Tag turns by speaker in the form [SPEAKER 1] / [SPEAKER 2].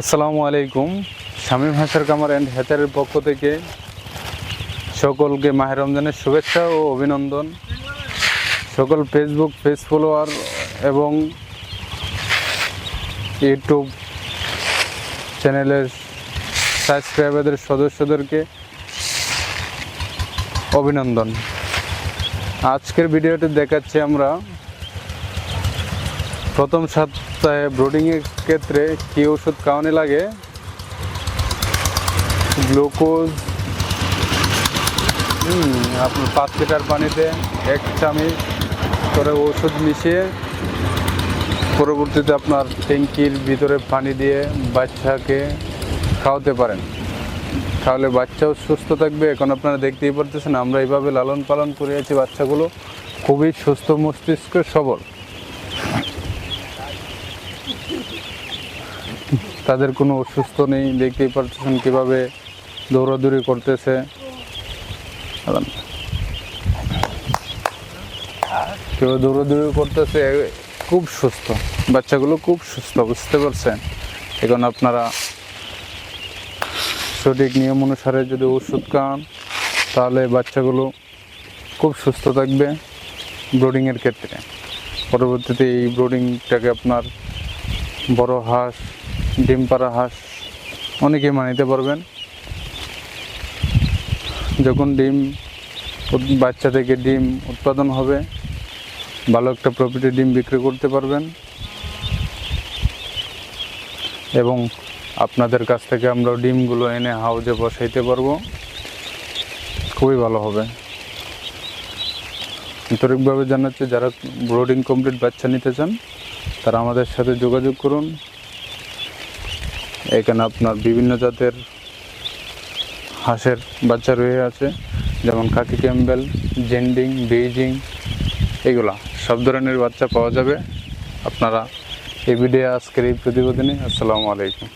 [SPEAKER 1] আসসালামু আলাইকুম। শামীম হাসার কামার অ্যান্ড হ্যাচারের পক্ষ থেকে সকলকে মাহের রমজানের শুভেচ্ছা ও অভিনন্দন। সকল ফেসবুক পেজ ফলোয়ার এবং ইউটিউব চ্যানেলের সাবস্ক্রাইবারদের সদস্যদেরকে অভিনন্দন। আজকের ভিডিওতে দেখাচ্ছি আমরা প্রথম সপ্তাহে ব্রোডিংয়ের ক্ষেত্রে কী ওষুধ খাওয়ানো লাগে? গ্লুকোজ আপনার পাঁচ লিটার পানিতে এক চামচ করে ওষুধ মিশিয়ে পরবর্তীতে আপনার ট্যাঙ্কির ভিতরে পানি দিয়ে বাচ্চাকে খাওয়াতে পারেন। তাহলে বাচ্চাও সুস্থ থাকবে। এখন আপনারা দেখতেই পারতেছেন, আমরা এইভাবে লালন পালন করে আছি। বাচ্চাগুলো খুবই সুস্থ মস্তিষ্ক সবল। তাদের কোনো অসুস্থ নেই, দেখতেই পারতেছেন কীভাবে দৌড়াদৌড়ি করতেছে। কেউ দৌড়াদৌড়ি করতেছে খুব সুস্থ। বাচ্চাগুলো খুব সুস্থ, বুঝতে পারছেন? এখন আপনারা সঠিক নিয়ম অনুসারে যদি ওষুধ খান, তাহলে বাচ্চাগুলো খুব সুস্থ থাকবে ব্রোডিংয়ের ক্ষেত্রে। পরবর্তীতে এই ব্রোডিংটাকে আপনার বড় হাঁস, ডিম পাড়া হাঁস অনেকে মানিতে পারবেন। যখন ডিম বাচ্চা থেকে ডিম উৎপাদন হবে, ভালো একটা প্রফিটে ডিম বিক্রি করতে পারবেন। এবং আপনাদের কাছ থেকে আমরা ডিমগুলো এনে হাউজে বসাইতে পারব। খুবই ভালো হবে। আন্তরিকভাবে জানাচ্ছি, যারা ব্রোডিং কমপ্লিট বাচ্চা নিতে চান, তারা আমাদের সাথে যোগাযোগ করুন। এখানে আপনার বিভিন্ন জাতের হাঁসের বাচ্চা রয়ে আছে, যেমন কাকি ক্যাম্বেল, জেন্ডিং, বেইজিং, এগুলা। সব ধরনের বাচ্চা পাওয়া যাবে। আপনারা এই ভিডিও আজকের এই প্রতিবেদনে আসসালামু আলাইকুম।